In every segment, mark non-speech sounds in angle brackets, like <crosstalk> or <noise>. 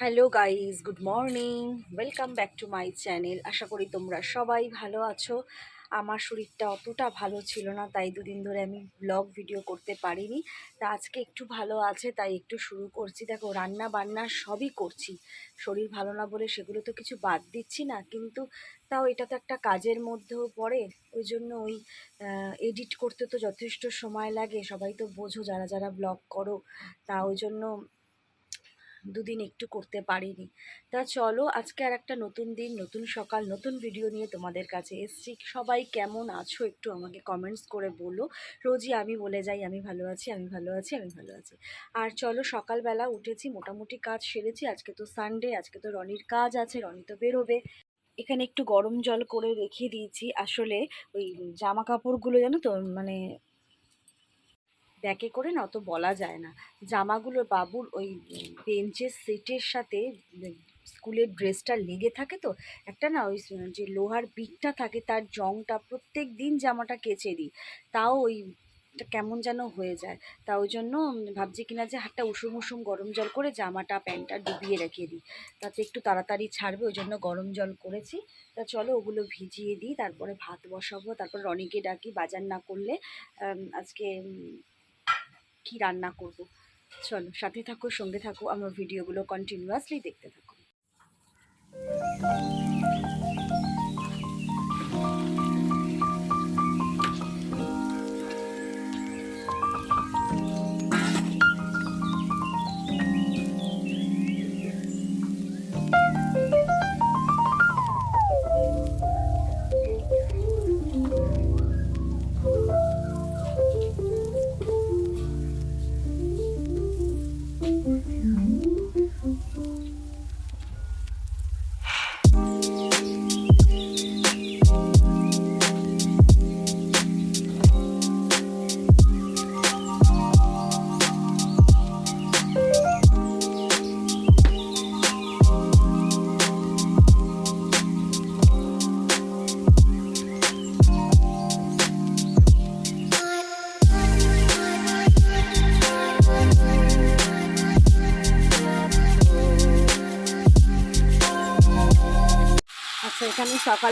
Hello guys good morning welcome back to my channel আশা করি তোমরা সবাই ভালো আছো। আমার শরীরটা অতটা ভালো ছিল না, তাই দুদিন ধরে আমি ব্লগ ভিডিও করতে পারিনি। তা আজকে একটু ভালো আছে, তাই একটু শুরু করছি। দেখো রান্না বান্না সবই করছি। শরীর ভালো না বলে সেগুলো তো কিছু বাদ দিচ্ছি না, কিন্তু তাও এটা তো একটা কাজের মধ্যেও পড়ে। ওই জন্য ওই এডিট করতে তো যথেষ্ট সময় লাগে। সবাই তো বোঝো, যারা যারা ব্লগ করো, তা ওই জন্য দুদিন একটু করতে পারিনি। তা চলো, আজকে আর একটা নতুন দিন, নতুন সকাল, নতুন ভিডিও নিয়ে তোমাদের কাছে এসছি। সবাই কেমন আছো একটু আমাকে কমেন্টস করে বলো। রোজই আমি বলে যাই, আমি ভালো আছি, আমি ভালো আছি, আমি ভালো আছি। আর চলো, সকালবেলা উঠেছি, মোটামুটি কাজ সেরেছি। আজকে তো সানডে আজকে তো রনির কাজ আছে, রনি তো বেরোবে। এখানে একটু গরম জল করে রেখে দিয়েছি। আসলে ওই জামা কাপড়গুলো জানো তো মানে ব্যাকে করে না, অত বলা যায় না। জামাগুলো বাবুর ওই বেঞ্চের সেটের সাথে স্কুলের ড্রেসটা লেগে থাকে তো, একটা না ওই যে লোহার বিটটা থাকে, তার জংটা প্রত্যেক দিন জামাটা কেচে দিই। তাও ওই কেমন যেন হয়ে যায়। তা ওই জন্য ভাবছি কিনা যে হাতটা উষুম উষুম গরম জল করে জামাটা, প্যান্টটা ডুবিয়ে রেখে দিই। তাতে একটু তাড়াতাড়ি ছাড়বে, ওই জন্য গরম জল করেছি। তা চলো ওগুলো ভিজিয়ে দিই, তারপরে ভাত বসাবো, তারপর রনিকে ডাকি বাজার না করলে আজকে কি রান্না করব। চলো সাথে থাকো সঙ্গে থাকো আমার ভিডিওগুলো কন্টিনিউয়াসলি দেখতে থাকো।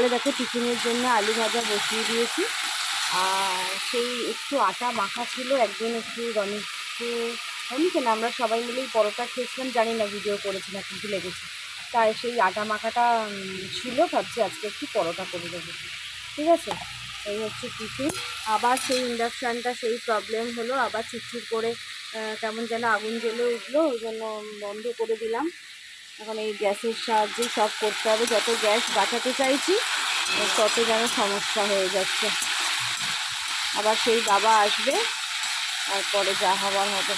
সকালে দেখো টিফিনের জন্য আলু ভাজা বসিয়ে দিয়েছি। আর সেই একটু আটা মাখা ছিল, একদিন একটু রনিকে রনিকে না, আমরা সবাই মিলেই পরোটা খেয়েছিলাম, জানি না ভিডিও করেছি না কিন্তু লেগেছে। তাই সেই আটা মাখাটা ছিল, ভাবছি আজকে একটু পরোটা করে দেবো। ঠিক আছে? এই হচ্ছে টিফিন। আবার সেই ইন্ডাকশানটা সেই প্রবলেম হলো, আবার চিটচিট করে কেমন যেন আগুন জ্বলে উঠল, ওই জন্য বন্ধ করে দিলাম। এখন এই গ্যাসের সাহায্যে সব করতে হবে, যত গ্যাস বাঁচাতে চাইছি, তত যেন সমস্যা হয়ে যাচ্ছে। আবার সেই বাবা আসবে, তারপরে যা হবার হবে।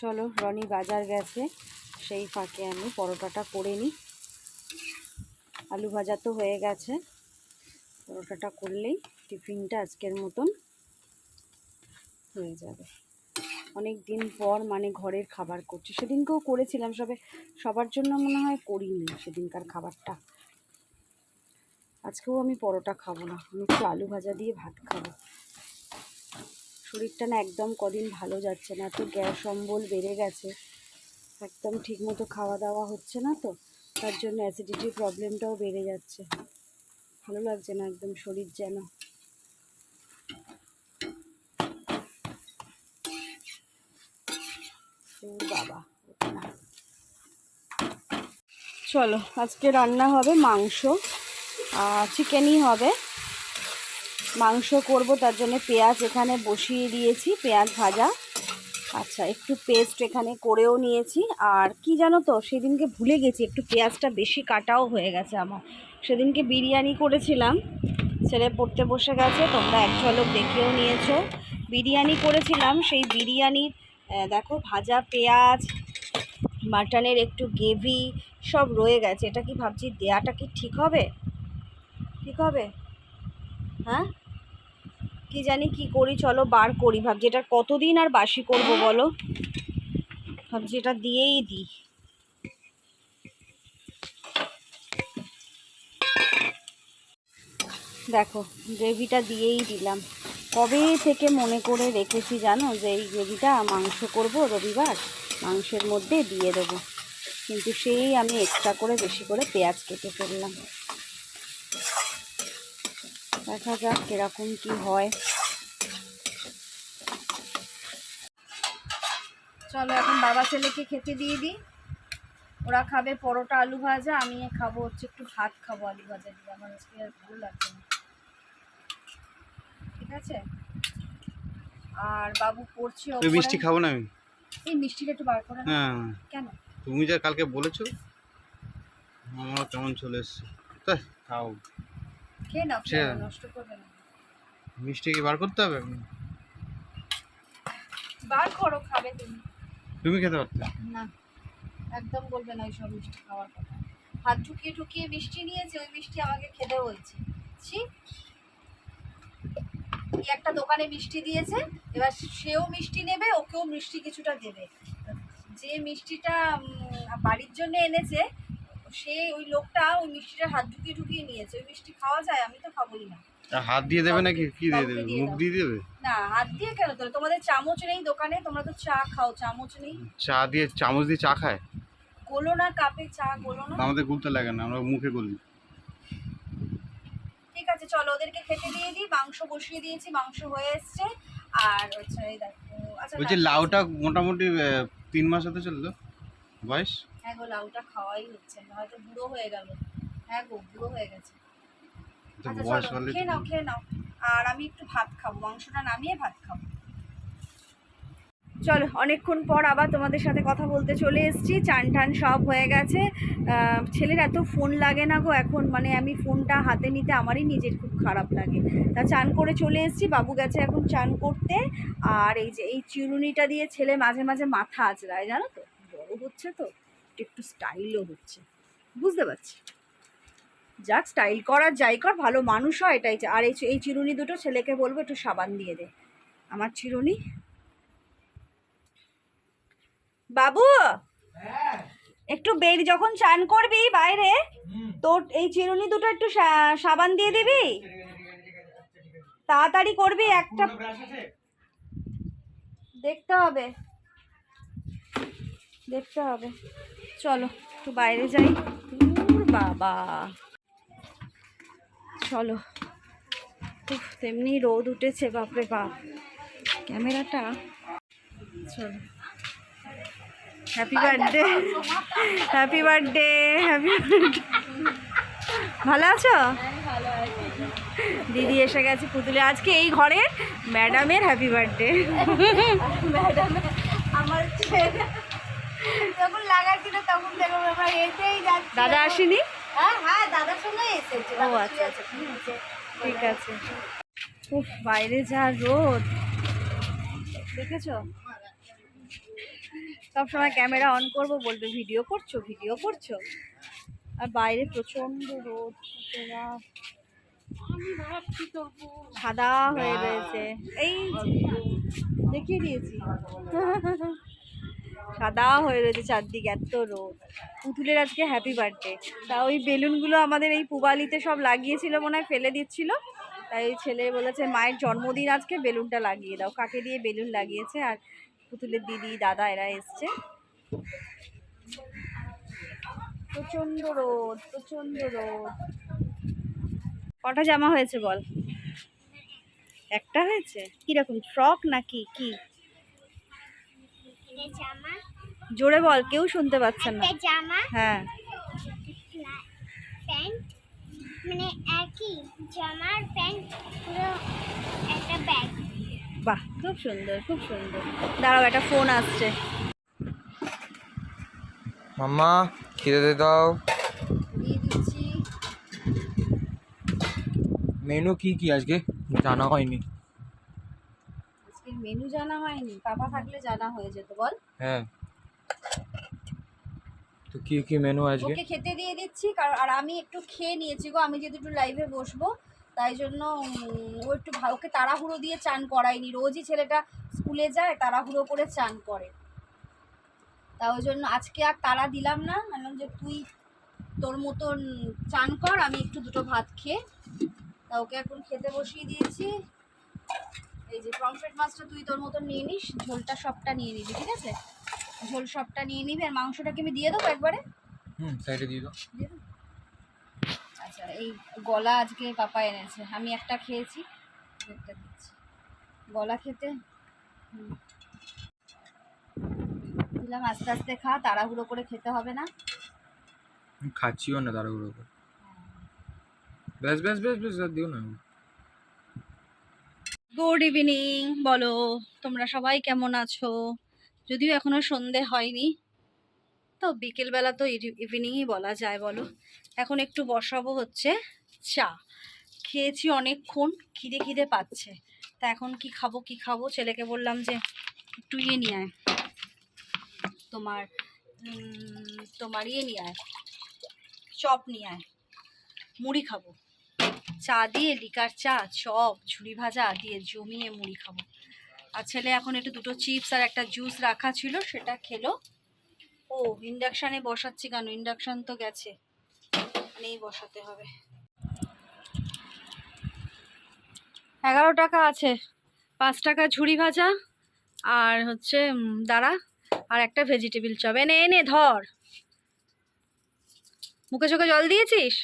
চলো, রনি বাজার গেছে, সেই ফাঁকে আমি পরোটাটা করে নিই। আলু ভাজা তো হয়ে গেছে, পরোটাটা করলেই টিফিনটা আজকের মতন হয়ে যাবে। অনেক দিন পর মানে ঘরের খাবার করছি। সেদিনকেও করেছিলাম, সবে সবার জন্য মনে হয় করিনি সেদিনকার খাবারটা। আজকেও আমি পরোটা খাব না, আমি একটু আলু ভাজা দিয়ে ভাত খাব। শরীরটা না একদম কদিন ভালো যাচ্ছে না, এত গ্যাস অম্বল বেড়ে গেছে, একদম ঠিকমতো খাওয়া দাওয়া হচ্ছে না তো, তার জন্য অ্যাসিডিটির প্রবলেমটাও বেড়ে যাচ্ছে। ভালো লাগছে না একদম শরীর যেন। বাবা। চলো, আজকে রান্না হবে মাংস চিকেনই হবে। মাংস করব, তার জন্য পেঁয়াজ এখানে বসিয়ে দিয়েছি, পেঁয়াজ ভাজা। আচ্ছা একটু পেস্ট এখানে করেও নিয়েছি। আর কি জানো তো, সেদিনকে ভুলে গেছি, একটু পেঁয়াজটা বেশি কাটাও হয়ে গেছে আমার। সেদিনকে বিরিয়ানি করেছিলাম, ছেলে পড়তে বসে গেছে, তোমরা এক ঝলক দেখেও নিয়েছো। বিরিয়ানি করেছিলাম, সেই বিরিয়ানির দেখো ভাজা পেঁয়াজ, মাটনের একটু গ্রেভি সব রয়ে গেছে। এটা কি ভাবছি দেয়াটা কি ঠিক হবে? ঠিক হবে? হ্যাঁ? কি জানি কি করি, চলো বার করি। ভাবছি এটা কতদিন আর বাসি করব বলো? ভাবছি এটা দিয়েই দিই। দেখো, গ্রেভিটা দিয়েই দিলাম। কবে থেকে মনে করে রেখেছি জানো যে এই গ্রেভিটা মাংস করব রবিবার? মাংসের মধ্যে দিয়ে দেবো। কিন্তু সেই আমি এক্সট্রা করে বেশি করে পেঁয়াজ কেটে ফেললাম। দেখা যাক কীরকম কি হয়। চলো এখন বাবা ছেলেকে খেতে দিয়ে দিই। ওরা খাবে পরোটা আলু ভাজা আমি খাব হচ্ছে একটু ভাত খাব আলু ভাজা দিয়ে। আমার আজকে আর ভালো লাগছে না। আছে? আর বাবু পড়ছে ওই মিষ্টি খাব না আমি? এই মিষ্টিটা একটু বার করে হ্যাঁ। কেন? তুমি যা কালকে বলেছ আমার কেমন চলে এসছে। তাই খাও। খেয়ে নাও আচ্ছা। নষ্ট করবে না। মিষ্টি কি বার করতে হবে বার করো খাবে তুমি। তুমি খেতে পারতে? না একদম বলবে না ওইসব মিষ্টি খাওয়ার কথা। হাত ঠুকিয়ে ঠুকিয়ে মিষ্টি নিয়েছে ওই মিষ্টি আমাকে খেতে হয়েছে ছি। একটা দোকানে মিষ্টি দিয়েছে এবার সেও মিষ্টি নেবে ওকেও মিষ্টি কিছুটা দেবে। যে মিষ্টিটা বাড়ির জন্য এনেছে সে ওই লোকটা ওই মিষ্টিটা হাত ঢুকিয়ে ঢুকিয়ে নিয়েছে। ওই মিষ্টি খাওয়া যায় আমি তো খাবোই না। হাত দিয়ে দেবে নাকি? কি দিয়ে দেবে? মুখ দিয়ে দেবে? না হাত দিয়ে কেন তোলে তোমাদের চামচ নেই দোকানে তোমরা তো চা খাও চামচ নেই। চা দিয়ে চামচ দিয়ে চা খায়? গোলো না কাপে চা গোলো না। আমাদের গুলতে লাগে না আমরা মুখে গলি। ঠিক আছে চলো ওদেরকে খেতে দিয়ে দিই মাংস বসিয়ে দিয়েছি মাংস হয়ে এসছে। আর হচ্ছে এই দেখো আচ্ছা বলছি লাউটা মোটামুটি তিন মাস হতে চলল বয়স? হ্যাঁ গো লাউটা খাওয়াই হচ্ছে না হয়তো বুড়ো হয়ে গেল। হ্যাঁ গো বুড়ো হয়ে গেছে। আচ্ছা বয়স চলো খেয়ে নাও খেয়ে নাও। আর আমি একটু ভাত খাব মাংসটা নামিয়ে ভাত খাব। চলো, অনেকক্ষণ পর আবার তোমাদের সাথে কথা বলতে চলে এসেছি। চান টান সব হয়ে গেছে। ছেলের এত ফোন লাগে না গো, এখন মানে আমি ফোনটা হাতে নিতে আমারই নিজের খুব খারাপ লাগে। তা চান করে চলে এসেছি, বাবু গেছে এখন চান করতে। আর এই যে, এই চিরুনিটা দিয়ে ছেলে মাঝে মাঝে মাথা আঁচড়ায়, জানো তো? বড় হচ্ছে তো, একটু স্টাইলও হচ্ছে। বুঝতে পারছি? যাক স্টাইল করার যাই কর ভালো মানুষ হয়, এটাই আর এই চিরুনি দুটো ছেলেকে বলব, একটু সাবান দিয়ে দে। আমার চিরুনি বাবু, একটু বের যখন চান করবি বাইরে, তোর এই চিরুনি দুটো একটু সাবান দিয়ে দিবি? তাড়াতাড়ি করবি একটা। দেখতে হবে। দেখতে হবে। চলো, একটু বাইরে যাই। বাবা। চলো। তেমনি রোদ উঠেছে, বাপরে বাপ। ক্যামেরাটা। চলো। Happy birthday happy birthday happy ভালো আছো? দিদি এসে গেছে পুতুলে। আজকে এই ঘরে ম্যাডামের হ্যাপি বার্থডে আমার তখন দাদা আসেনি? ও আচ্ছা আচ্ছা। ঠিক আছে। উফ, বাইরে যা রোদ। দেখেছ? সব সময় ক্যামেরা অন করব বলবে ভিডিও করছ ভিডিও করছ? আর বাইরে প্রচণ্ড রোদ সাদা হয়ে রয়েছে। এই দেখিয়ে দিয়েছি। সাদা হয়ে রয়েছে চারদিকে এত রোদ। পুতুলের আজকে হ্যাপি বার্থডে তা ওই বেলুনগুলো আমাদের এই পুবালিতে সব লাগিয়েছিল মনে হয় ফেলে দিচ্ছিল। তাই ওই ছেলে বলেছে মায়ের জন্মদিন আজকে বেলুনটা লাগিয়ে দাও। কাকে দিয়ে বেলুন লাগিয়েছে? আর পুতুলের দিদি দাদা এরা এসছে। প্রচণ্ড রোদ প্রচণ্ড রোদ। কটা জামা হয়েছে বল? একটা হয়েছে? কীরকম ফ্রক নাকি কি? জোরে বল কেউ শুনতে পাচ্ছে না। জামা। হ্যাঁ। প্যান্ট। মানে একই জামার প্যান্ট পুরো একটা ব্যাগ। বাহ খুব সুন্দর খুব সুন্দর। দাঁড়াও একটা ফোন আসছে। মাম্মা খিদে দিয়ে দাও। মেনু কি কি আজকে? জানা হয়নি। আজকে মেনু জানা হয়নি। পাপা থাকলে জানা হয়ে যেত বল। হ্যাঁ। তো কি কি মেনু আজকে? ওকে খেতে দিয়ে দিচ্ছি কারণ আর আমি একটু খেয়ে নিয়েছি গো। আমি যেহেতু একটু লাইভে বসবো তাই জন্য ও একটু ওকে তাড়াহুড়ো দিয়ে চান করাইনি রোজই ছেলেটা স্কুলে যায় তাড়াহুড়ো করে চান করে। তা ওই জন্য আজকে আর তাড়া দিলাম না। বললাম যে তুই তোর মতন চান কর আমি একটু দুটো ভাত খেয়ে তা ওকে এখন খেতে বসিয়ে দিয়েছি। এই যে পমফ্রেট মাছটা তুই তোর মতন নিয়ে নিস ঝোলটা সবটা নিয়ে নিবি ঠিক আছে? ঝোল সবটা নিয়ে নিবি আর মাংসটাকে আমি দিয়ে দেবো একবারে? হুম সাইডে দিয়ে দাও। দিয়ে দেবো? আচ্ছা এই গলা আজকে পাপা এনেছে। আমি একটা খেয়েছি একটা দিচ্ছি। গলা খেতে? দিলাম আস্তে আস্তে খা তাড়াহুড়ো করে খেতে হবে না? খাচ্ছিও না তাড়াহুড়ো করে। ব্যাস ব্যাস ব্যাস ব্যাস দিও না। গুড ইভিনিং বলো তোমরা সবাই কেমন আছো? যদিও এখনও সন্ধে হয়নি তো বিকেলবেলা তো ইভিনিংই বলা যায় বলো। এখন একটু বসাবো হচ্ছে চা। খেয়েছি অনেকক্ষণ, খিদে খিদে পাচ্ছে। তা এখন কি খাব কি খাব? ছেলেকে বললাম যে একটু ইয়ে নিয়ে আয়। তোমার তোমার ইয়ে নিয়ে আয়। চপ নিয়ে আয়। মুড়ি খাব। চা দিয়ে লিকার চা, চপ ঝুড়ি ভাজা দিয়ে জমিয়ে মুড়ি খাব। আর ছেলে এখন একটু দুটো চিপস আর একটা জুস রাখা ছিল, সেটা খেলো। ও, ইন্ডাকশানে বসাচ্ছি কেন? ইন্ডাকশান তো গেছে। নেই বসাতে হবে। এগারো টাকা আছে। পাঁচ টাকা ঝুড়ি ভাজা আর হচ্ছে দাঁড়া। আর একটা ভেজিটেবিল চপ এনে এনে, ধর। মুখে চোখে জল দিয়েছিস?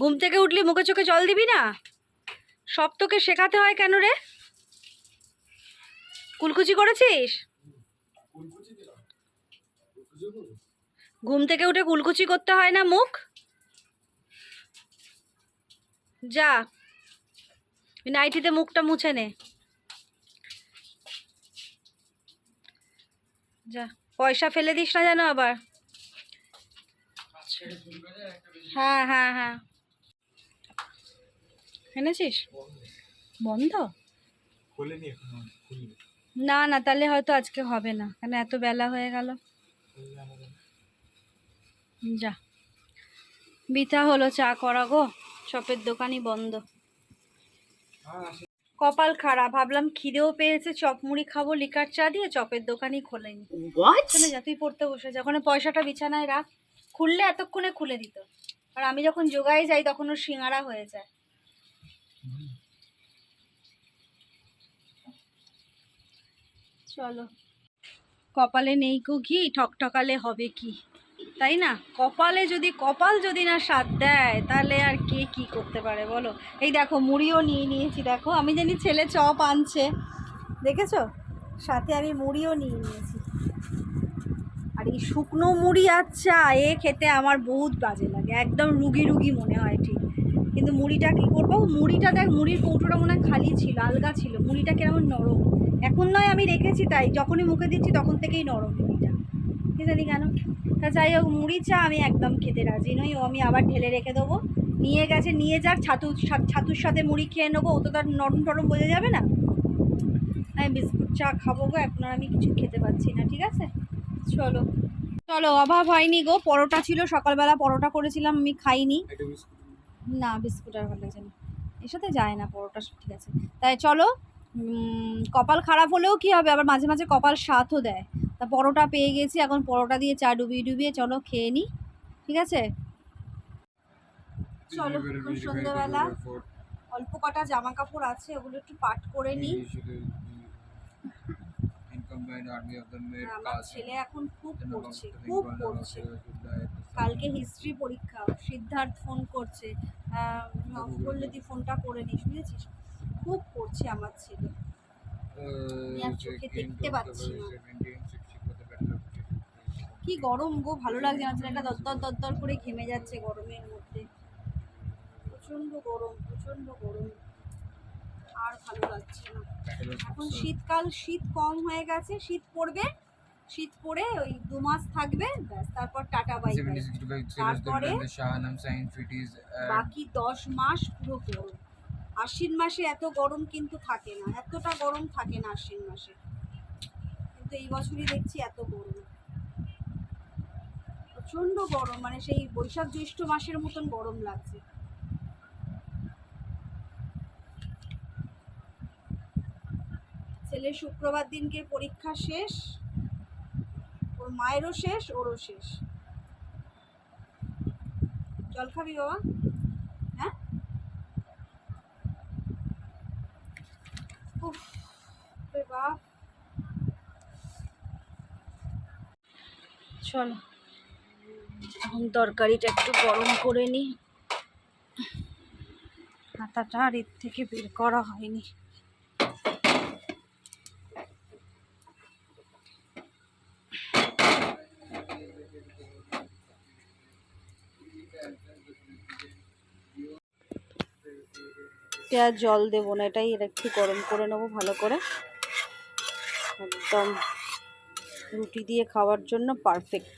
ঘুম থেকে উঠলি মুখে চোখে জল দিবি না? সব তোকে শেখাতে হয় কেন রে? কুলকুচি করেছিস? ঘুম থেকে উঠে কুলকুচি করতে হয় না মুখ? যা। নাইটিতে মুখটা মুছে নে। যা পয়সা ফেলে দিস না যেন আবার। হ্যাঁ হ্যাঁ হ্যাঁ। এনেছিস? বন্ধ? না না তাহলে হয়তো আজকে হবে না কেন এত বেলা হয়ে গেল? যা। বিথা হলো চা করা গো। চপের দোকানই বন্ধ। কপাল খারাপ। ভাবলাম খিদেও পেয়েছে চপ মুড়ি খাব লিকার চা দিয়ে চপের দোকানই খোলেনি। চলে যা তুই পড়তে বসে যা। ওখানে পয়সাটা বিছানায় রাখ। খুললে এতক্ষণে খুলে দিত। আর আমি যখন যোগায় যাই তখন ওর সিঙ্গারা হয়ে যায়। চলো। কপালে নেই কো ঘি ঠকঠকালে হবে কি? তাই না? কপালে যদি, কপাল যদি না স্বাদ দেয়, তাহলে আর কে কি করতে পারে বলো? এই দেখো, মুড়িও নিয়ে নিয়েছি, দেখো। আমি জানি ছেলে চপ আনছে। দেখেছ? সাথে আমি মুড়িও নিয়ে নিয়েছি। আর এই শুকনো মুড়ি চা, এ খেতে আমার বহুত বাজে লাগে। একদম রুগী রুগী মনে হয় ঠিক। কিন্তু মুড়িটা কী করব? মুড়িটা দেখ, মুড়ির কৌটোটা মনে হয় খালি ছিল, আলগা ছিল। মুড়িটা কেমন নরম। এখন নয় আমি রেখেছি তাই। যখনই মুখে দিচ্ছি, তখন থেকেই নরম মুড়িটা। কি জানি কেন? তা যাই হোক মুড়ি চা আমি একদম খেতে রাজি নই। ও আমি আবার ঢেলে রেখে দেবো। নিয়ে গেছে নিয়ে যাক ছাতু ছাতুর সাথে মুড়ি খেয়ে নেব। ও তো তার নরম টরম বোঝা যাবে না? আমি বিস্কুট চা খাব গো এখন আর আমি কিছু খেতে পাচ্ছি না ঠিক আছে? চলো। চলো অভাব হয়নি গো পরোটা ছিল সকালবেলা পরোটা করেছিলাম আমি খাইনি। না বিস্কুট আর ভালো লাগছে না। এর সাথে যায় না পরোটা ঠিক আছে। তাই চলো কপাল খারাপ হলেও কি হবে? আবার মাঝে মাঝে কপাল স্বাদও দেয়। তা পরোটা পেয়ে গেছি এখন পরোটা দিয়ে চা ডুবিয়ে ডুবিয়ে চলো খেয়ে নিই ঠিক আছে? চলো সন্ধ্যেবেলা অল্প কটা জামা কাপড় আছে ওগুলো একটু পাট করে নিই আমার ছেলে এখন খুব পড়ছে খুব পড়ছে। কালকে হিস্ট্রি পরীক্ষা সিদ্ধার্থ ফোন করছে। করলে তুই ফোনটা করে নিস বুঝেছিস? খুব পড়ছে আমার ছেলে। চোখে দেখতে পাচ্ছি না। কি গরম গো ভালো লাগছে না। ছেলেটা দরদর দরদর করে ঘেমে যাচ্ছে গরমের মধ্যে। প্রচণ্ড গরম প্রচণ্ড গরম। আর ভালো লাগছে না। এখন শীতকাল শীত কম হয়ে গেছে শীত পড়বে। শীত পড়ে ওই দু মাস থাকবে ব্যাস তারপর টাটা বাই বাই তারপরে বাকি দশ মাস পুরো গরম। আশ্বিন মাসে এত গরম কিন্তু থাকে না এতটা গরম থাকে না আশ্বিন মাসে। কিন্তু এই বছরই দেখছি এত গরম। প্রচণ্ড গরম মানে সেই বৈশাখ জ্যৈষ্ঠ মাসের মতন গরম লাগছে। ছেলের শুক্রবার দিনকে পরীক্ষা শেষ, ওর মায়েরও শেষ, ওরও শেষ। জল খাবি বাবা? হ্যাঁ? বাপ। চলো। এখন তরকারিটা একটু গরম করে নিই হাতাটা আর এর থেকে বের করা হয়নি। পেঁয়াজ, জল দেবো না, এটাই এটা একটু গরম করে নেব ভালো করে। একদম রুটি দিয়ে খাওয়ার জন্য পারফেক্ট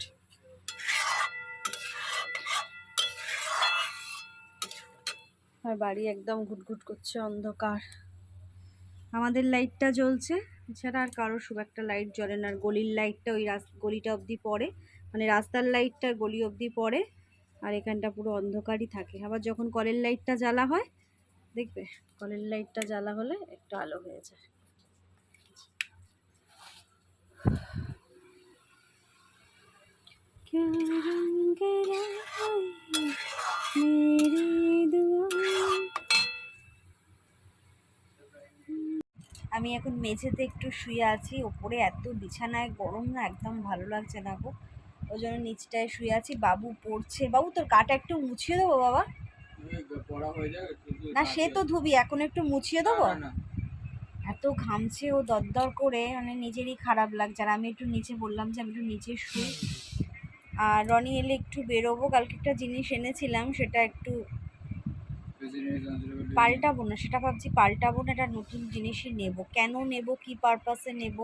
আর বাড়ি একদম ঘুটঘুট করছে অন্ধকার। আমাদের লাইটটা জ্বলছে, এছাড়া আর কারও খুব একটা লাইট জ্বলে না। আর গলির লাইটটা ওই গলিটা অবধি পড়ে। মানে রাস্তার লাইটটা গলি অবধি পড়ে, আর এখানটা পুরো অন্ধকারই থাকে। আবার যখন কলের লাইটটা জ্বালা হয়, দেখবে? কলের লাইটটা জ্বালা হলে একটু আলো হয়ে যায়। আমি এখন মেঝেতে একটু শুয়ে আছি। ওপরে এত বিছানায় গরম না একদম ভালো লাগছে না গো। ওই জন্য নিচটায় শুয়ে আছি। বাবু পড়ছে। বাবু তোর কাটা একটু মুছিয়ে দেবো বাবা? না সে তো ধুবি। এখন একটু মুছিয়ে দেবো? এত ঘামছে ও দরদর করে। মানে নিজেরই খারাপ লাগছে। আর আমি একটু নিচে বললাম যে আমি একটু নিচে শুই। আর রনি এলে একটু বেরোবো। কালকে একটা জিনিস এনেছিলাম সেটা একটু পাল্টাবো না, সেটা ভাবছি পাল্টাবো না একটা নতুন জিনিসই নেব। কেন নেব, কি পারপাসে নেব,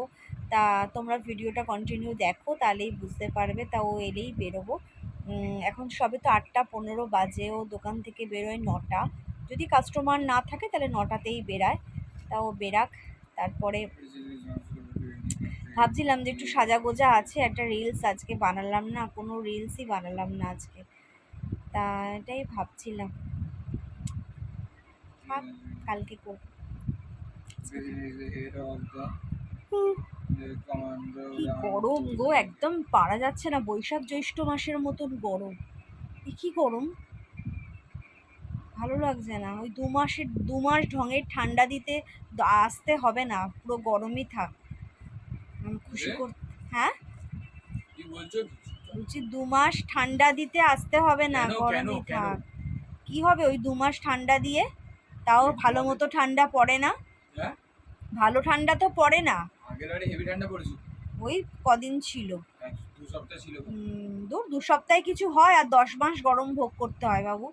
তা তোমরা ভিডিওটা কন্টিনিউ দেখো, তাহলেই বুঝতে পারবে, তা ও এলেই বেরোবো। এখন সবে তো আটটা পনেরো বাজে, ও দোকান থেকে বেরোয় নটা। যদি কাস্টমার না থাকে, তাহলে নটাতেই বেরায়। তা ও বেরাক, তারপরে ভাবছিলাম যে একটু সাজাগোজা আছে, একটা রিলস আজকে বানালাম না, কোনো রিলসই বানালাম না আজকে। তা এটাই ভাবছিলাম। থাক কালকে করব। গরম গো একদম পারা যাচ্ছে না বৈশাখ জ্যৈষ্ঠ মাসের মতন গরম। এ কি গরম? ভালো লাগছে না ওই দু মাসের দু মাস ঢঙের ঠান্ডা দিতে আসতে হবে না পুরো গরমই থাক। আমি খুশি কর হ্যাঁ? বলছি? দু মাস ঠান্ডা দিতে আসতে হবে না গরমই থাক। কি হবে ওই দু মাস ঠান্ডা দিয়ে? তাও ভালো মতো ঠান্ডা পড়ে না। হ্যাঁ? ভালো ঠান্ডা তো পড়ে না। হেভি ঠান্ডা পড়েছিল? ওই কদিন ছিল। দু সপ্তাহ ছিল। দূর দু সপ্তাহে কিছু হয় আর দশ মাস গরম ভোগ করতে হয় বাবু।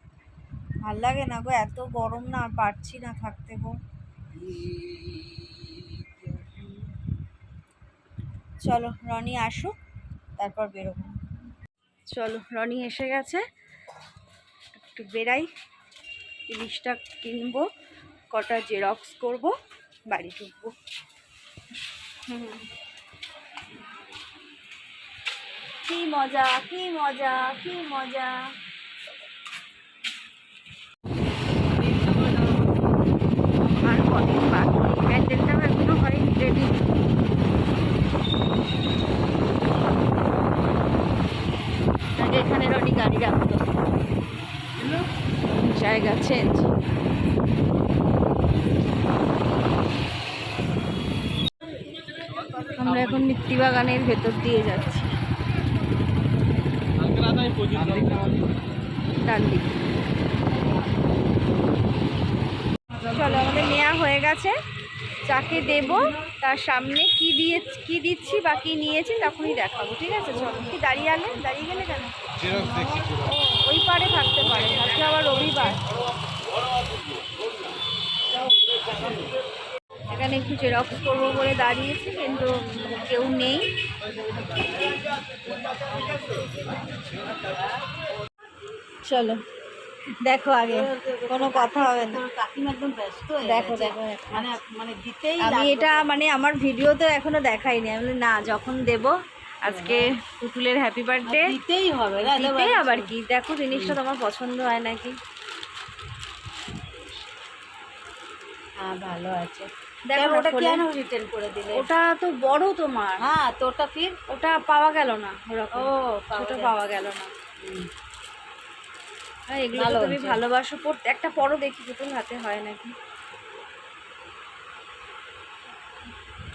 ভালো লাগে না গো এত গরম না আর পারছি না থাকতে গো। চলো রনি আসুক তারপর বেরোবো। চলো রনি এসে গেছে। একটু বেরাই। জিনিসটা কিনবো কটা জেরক্স করব বাড়ি ঢুকবো। কি মজা কি মজা কি মজা আর কদিন বাকি প্যান্ডেলটাও এখনও হয়নি রেডি আগে এখানে রনি গাড়ি রাখতো জায়গা চেঞ্জ আমরা এখন মিত্তি বাগানের ভেতর দিয়ে যাচ্ছি। চলো, আমাদের নেওয়া হয়ে গেছে। যাকে দেব, তার সামনে কি দিয়ে, কি দিচ্ছি বা কি নিয়েছি, তখনই দেখাবো। ঠিক আছে, চলো। কি দাঁড়িয়ে আলে? দাঁড়িয়ে গেলে কেন? পারে, থাকতে পারে। আজকে আবার রবিবার। এখানে একটু জেরক্স করব বলে দাঁড়িয়েছি, কিন্তু কেউ নেই। চলো, দেখো আগে। কোনো কথা হবে না। একদম ব্যস্ত দেখো দেখো। মানে মানে দিতেই আমি এটা মানে আমার ভিডিও তো এখনও দেখাইনি। আমি না, যখন দেব আজকে পুতুলের হ্যাপি বার্থডে দিতেই হবে না আবার কি? দেখো জিনিসটা তোমার পছন্দ হয় নাকি? হ্যাঁ ভালো আছে। দেখো ওটা খোলে। কেন রিটার্ন করে দিলে? ওটা তো বড় তোমার। হ্যাঁ তো ওটা ফির? ওটা পাওয়া গেল না ওরকম। ও পাওয়া ছোট পাওয়া গেল না। আর এগুলো তুমি ভালোবাসো। পড়তে একটা পরও দেখি পুতুল হাতে হয় নাকি?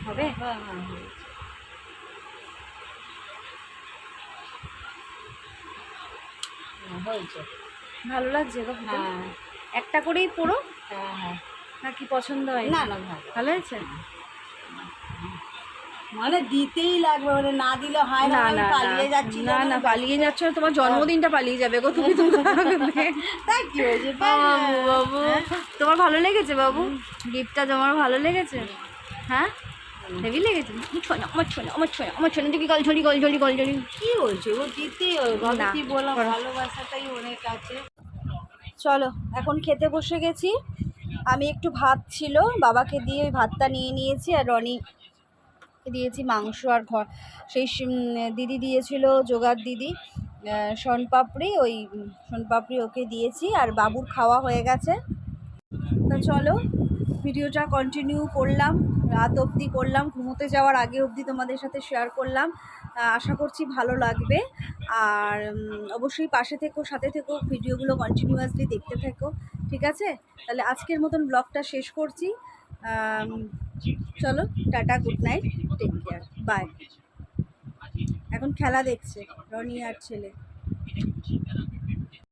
হবে? হ্যাঁ হ্যাঁ হ্যাঁ হ্যাঁ, হয়েছে? ভালো লাগছে গো হ্যাঁ। একটা করেই পোড়ো? হ্যাঁ হ্যাঁ। না কি পছন্দ হয়? না না ভালো। ভালো হয়েছে? মানে দিতেই লাগবে মানে না দিলে হয় না না আমি পালিয়ে যাচ্ছি না না পালিয়ে যাচ্ছ না, তোমার জন্মদিনটা পালিয়ে যাবে গো তুমি <laughs> তাই কি হয়েছে? বাবু বাবু তোমার ভালো লেগেছে বাবু? গিফটটা তোমার ভালো লেগেছে? হ্যাঁ? হেভি লেগেছে। আমার ছোনা আমার ছোনা আমার ছোনা ছোনা দেখি ও কি ভালোবাসাটাই অনেক আছে। চলো এখন খেতে বসে গেছি। আমি একটু ভাত ছিল বাবাকে দিয়ে ওই ভাতটা নিয়ে নিয়েছি আর রনি দিয়েছি মাংস আর ঘর সেই দিদি দিয়েছিল জোগাড় দিদি শনপাপড়ি ওই শনপাপড়ি ওকে দিয়েছি আর বাবুর খাওয়া হয়ে গেছে। তা চলো ভিডিওটা কন্টিনিউ করলাম। রাত অবধি করলাম, ঘুমোতে যাওয়ার আগে অবধি তোমাদের সাথে শেয়ার করলাম। আশা করছি ভালো লাগবে। আর অবশ্যই পাশে থেকো, সাথে থেকো, ভিডিওগুলো কন্টিনিউয়াসলি দেখতে থেকো, ঠিক আছে? তাহলে আজকের মতন ব্লগটা শেষ করছি। চলো, tata good night take care bye এখন খেলা দেখছে, রনি আর ছেলে।